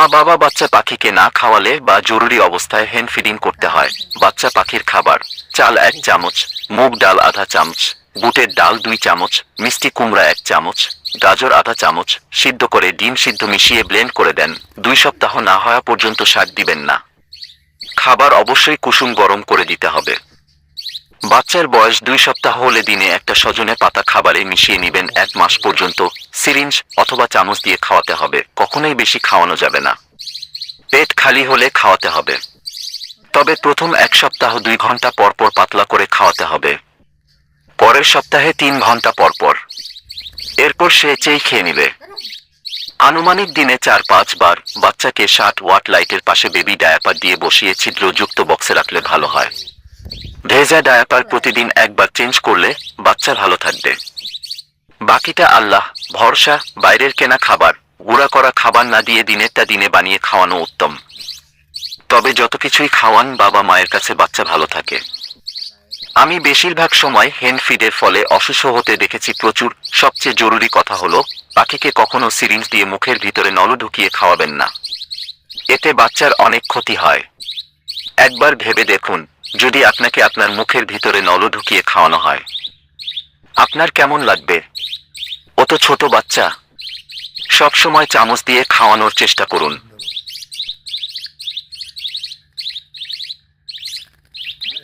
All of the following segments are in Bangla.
মা বাবা বাচ্চা পাখিকে না খাওয়ালে বা জরুরি অবস্থায় হ্যান্ড ফিডিং করতে হয়। বাচ্চা পাখির খাবার, চাল এক চামচ, মুগ ডাল আধা চামচ, বুটের ডাল দুই চামচ, মিষ্টি কুমড়া এক চামচ, গাজর আধা চামচ, সিদ্ধ করে ডিম সিদ্ধ মিশিয়ে ব্লেন্ড করে দেন। দুই সপ্তাহ না হওয়া পর্যন্ত শাক দিবেন না। খাবার অবশ্যই কুসুম গরম করে দিতে হবে। বাচ্চার বয়স দুই সপ্তাহ হলে দিনে একটা সজনে পাতা খাবারে মিশিয়ে নেবেন এক মাস পর্যন্ত। সিরিঞ্জ অথবা চামচ দিয়ে খাওয়াতে হবে। কখনোই বেশি খাওয়ানো যাবে না। পেট খালি হলে খাওয়াতে হবে। তবে প্রথম এক সপ্তাহ দুই ঘণ্টা পর পর পাতলা করে খাওয়াতে হবে। পরের সপ্তাহে তিন ঘণ্টা পর পর। এরপর সে চেই খেয়ে নিবে। আনুমানিক দিনে চার পাঁচ বার বাচ্চাকে ষাট ওয়াট লাইটের পাশে বেবি ডায়াপার দিয়ে বসিয়ে ছিদ্রযুক্ত বক্সে রাখলে ভালো হয়। ভেজা ডায়াপার প্রতিদিন একবার চেঞ্জ করলে বাচ্চা ভালো থাকবে। বাকিটা আল্লাহ ভরসা, বাইরের কেনা খাবার, গুঁড়া করা খাবার না দিয়ে দিনেরটা দিনে বানিয়ে খাওয়ানো উত্তম। তবে যত কিছুই খাওয়ান বাবা মায়ের কাছে বাচ্চা ভালো থাকে। আমি বেশিরভাগ সময় হেন ফিডের ফলে অসুস্থ হতে দেখেছি প্রচুর। সবচেয়ে জরুরি কথা হলো, পাখিকে কখনো সিরিঞ্জ দিয়ে মুখের ভিতরে নল ঢুকিয়ে খাওয়াবেন না। এতে বাচ্চার অনেক ক্ষতি হয়। একবার ভেবে দেখুন, যদি আপনাকে আপনার মুখের ভিতরে নল ঢুকিয়ে খাওয়ানো হয়। আপনার কেমন লাগবে? ও তো ছোট বাচ্চা। সবসময় চামচ দিয়ে খাওয়ানোর চেষ্টা করুন।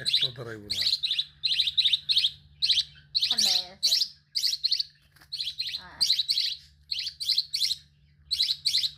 একটু